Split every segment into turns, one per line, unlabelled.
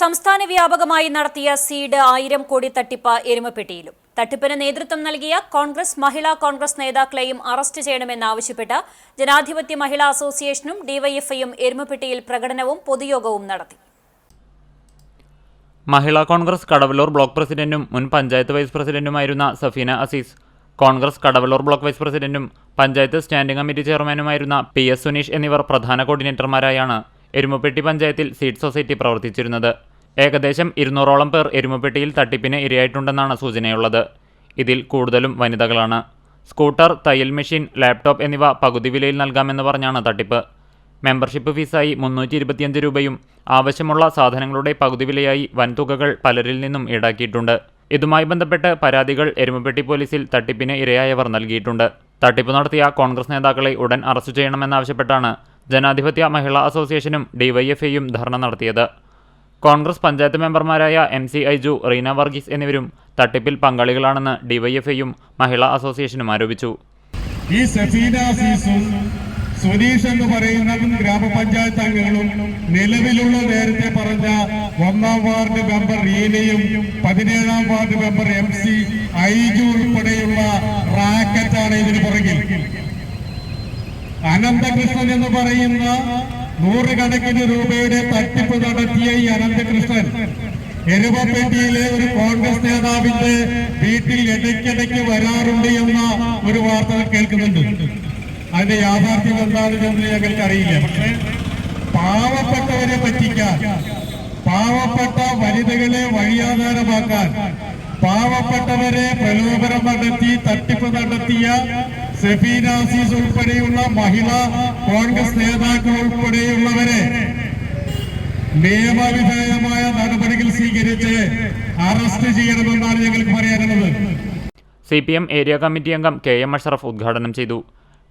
സംസ്ഥാന വ്യാപകമായി നടത്തിയ സീഡ് ആയിരം കോടി തട്ടിപ്പ് എരുമപ്പെട്ടിയിലും. തട്ടിപ്പിന് നേതൃത്വം നൽകിയ കോൺഗ്രസ് മഹിളാ കോൺഗ്രസ് നേതാക്കളെയും അറസ്റ്റ് ചെയ്യണമെന്നാവശ്യപ്പെട്ട് ജനാധിപത്യ മഹിളാ അസോസിയേഷനും ഡിവൈഎഫ്ഐയും എരുമപ്പെട്ടിയിൽ പ്രകടനവും പൊതുയോഗവും നടത്തി.
മഹിളാ കോൺഗ്രസ് കടവല്ലൂർ ബ്ലോക്ക് പ്രസിഡന്റും മുൻ panchayat vice പ്രസിഡന്റുമായിരുന്ന Safeena Azeez Congress Kadavallur block vice പ്രസിഡന്റും പഞ്ചായത്ത് സ്റ്റാൻഡിംഗ് കമ്മിറ്റി ചെയർമാനുമായിരുന്ന പി എസ് സുനീഷ് എന്നിവർ പ്രധാന കോർഡിനേറ്റർമാരായാണ്. എരുമപ്പെട്ടി പഞ്ചായത്തിൽ സീഡ് സൊസൈറ്റി പ്രവർത്തിച്ചിരുന്നത്. ഏകദേശം ഇരുന്നൂറോളം പേർ എരുമപ്പെട്ടിയിൽ തട്ടിപ്പിന് ഇരയായിട്ടുണ്ടെന്നാണ് സൂചനയുള്ളത്. ഇതിൽ കൂടുതലും വനിതകളാണ്. സ്കൂട്ടർ തയ്യൽ മെഷീൻ ലാപ്ടോപ്പ് എന്നിവ പകുതി വിലയിൽ നൽകാമെന്ന് പറഞ്ഞാണ് തട്ടിപ്പ്. മെമ്പർഷിപ്പ് ഫീസായി മുന്നൂറ്റി ഇരുപത്തിയഞ്ച് രൂപയും ആവശ്യമുള്ള സാധനങ്ങളുടെ പകുതി വിലയായി വൻതുകകൾ പലരിൽ നിന്നും ഈടാക്കിയിട്ടുണ്ട്. ഇതുമായി ബന്ധപ്പെട്ട് പരാതികൾ എരുമപ്പെട്ടി പോലീസിൽ തട്ടിപ്പിന് ഇരയായവർ നൽകിയിട്ടുണ്ട്. തട്ടിപ്പ് നടത്തിയ കോൺഗ്രസ് നേതാക്കളെ ഉടൻ അറസ്റ്റ് ചെയ്യണമെന്നാവശ്യപ്പെട്ടാണ് ജനാധിപത്യ മഹിളാ അസോസിയേഷനും ഡിവൈഎഫ്ഐയും ധർണ നടത്തിയത്. കോൺഗ്രസ് പഞ്ചായത്ത് മെമ്പർമാരായ എം സി ഐജു റീന വർഗീസ് എന്നിവരും തട്ടിപ്പിൽ പങ്കാളികളാണെന്ന് ഡിവൈഎഫ്ഐയും മഹിളാ അസോസിയേഷനും ആരോപിച്ചു.
ഈ സഫീന സീസും സുനീഷ് എന്ന് പറയുന്ന ഗ്രാമപഞ്ചായത്ത് അംഗങ്ങളും നിലവിലുള്ള നേരത്തെ പറഞ്ഞ ഒന്നാം വാർഡ് മെമ്പർ റീനയും പതിനേഴാം ward member M C Aiju ഉൾപ്പെടെയുള്ള റാക്കറ്റാണ് ഇതിന് പുറകിൽ. അനന്തകൃഷ്ണൻ എന്ന് പറയുന്ന നൂറുകണക്കിന് രൂപയുടെ തട്ടിപ്പ് നടത്തിയ ഈ അനന്തകൃഷ്ണൻ എരുവപ്പെട്ടിയിലെ ഒരു കോൺഗ്രസ് നേതാവിന്റെ വീട്ടിൽ ഇടയ്ക്കിടയ്ക്ക് വരാറുണ്ട് എന്ന ഒരു വാർത്ത കേൾക്കുന്നുണ്ട്. അതിന്റെ യാഥാർത്ഥ്യം എന്താണെന്ന് ഞങ്ങൾക്ക് അറിയില്ല പാവപ്പെട്ടവരെ പറ്റിക്കാൻ പാവപ്പെട്ട വനിതകളെ വഴിയാധാരമാക്കാൻ പാവപ്പെട്ടവരെ പ്രലോഭനം നടത്തി തട്ടിപ്പ് നടത്തിയ സഫീന അസീസ് ഉൾപ്പെടെയുള്ള മഹിളാ കോൺഗ്രസ് നേതാക്കൾ ഉൾപ്പെടെയുള്ളവരെ നിയമവിധേയമായ നടപടികൾ സ്വീകരിച്ച് അറസ്റ്റ് ചെയ്യണമെന്നാണ് ഞങ്ങൾക്ക് പറയാനുള്ളത്.
C P M area committee അംഗം കെ എം അഷറഫ് ഉദ്ഘാടനം ചെയ്തു.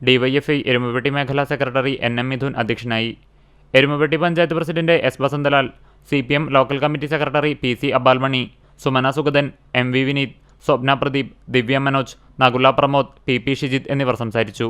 ഡിവൈഎഫ്ഐ എരുമപ്പെട്ടി മേഖലാ സെക്രട്ടറി എൻ എം മിഥുൻ അധ്യക്ഷനായി. Erumapetty panchayat president S Vasanthalal C P M local committee secretary P C Abalmani Sumana Sugathan M V Vineeth Swapna Pradeep Divya Manoj Nakula Pramod P P Shijith എന്നിവർ സംസാരിച്ചു.